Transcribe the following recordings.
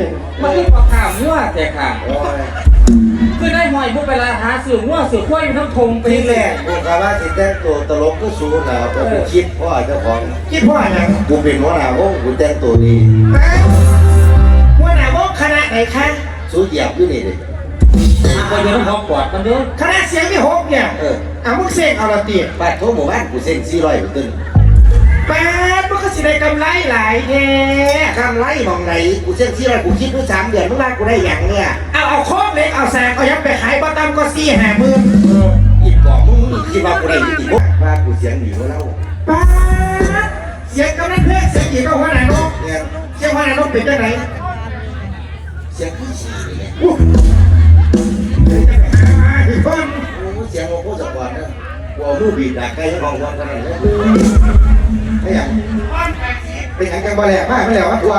เลยมันคือปลาข่าวมั่วแต่ค่ะโอ้ยคือได้หอยพวกเวลาหาสื่อมั่วสื่อขั้วอยู่ทั้งทงไปที่แรกกูกะว่าสิแต่งตัวตลกก็สูนแล้วแต่กูคิดพ่อเจ้าของคิดพ่ออย่างกูเป็นหัวหน้าวงกูแต่งตัวดีแม่หัวหน้าวงคณะไหนคะสู้เหยียบอยู่นี่ดิไปอยู่ทั้งท้องปอดมันเด้อคณะเสียงที่หกเนี่ยเออเอามึงเสกเอาละตีบ้านโทหมู่บ้านกูเซ็งสี่ร้อยตึ้งแป๊ดมันก็สิ ได้กำไรหลายแท้กำไรมองไหนกูเซ็งสี่ร้อยกูคิดว่าสามเดือนเมื่อวานกูได้อย่างเนี่ยเอาเอาโคกเล็กเอาแซงเอายับไปขายบ้าตั้มก็สี่แห่มื่นอีกกอกมึงคิดว่ากูได้ยี่สิบว่ากูเสียงดีกว่าเราป๊าเสียงกำลังเพลงเสียงกี่ก็หัวหน้านกเนี่ยเสียงหัวหน้านกเป็นจังไหนเสียงคือฉี่เนี่ยอู้อีกคนโอ้เสียงโอ้โหสปอร์ตนะกูเอามือบีบดักใกล้ห้องวันกันเลย ไอ้ยังเป็นยังกันบ่แหลกมากไม่แหลกวะทัว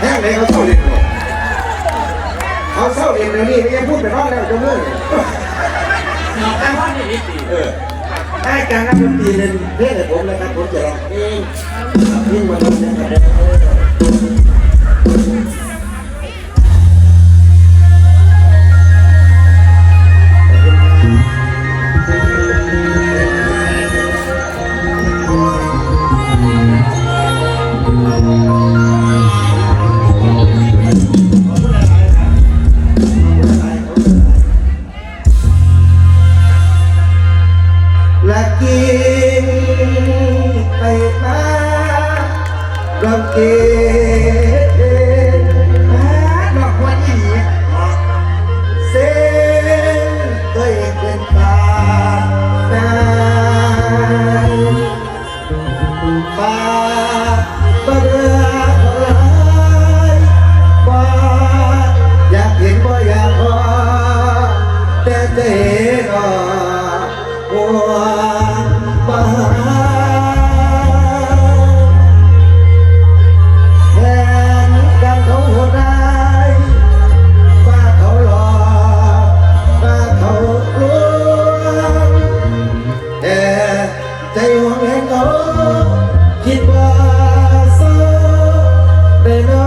แห้งเลยเขาเศร้าเรียนหมดเขาเศร้าเรียนเดี๋ยวนี้ไม่ยังพูดไปรอบแล้วจะมือแต่ว่านี่นิดดีเออได้การนักดนตรีเล่นเพลงให้ผมนะครับผมจะร้องเพลงเพลงมันนะครับ กินไปมารักกน หนน่ะ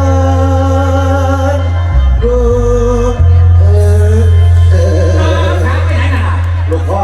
ลูกพ่อ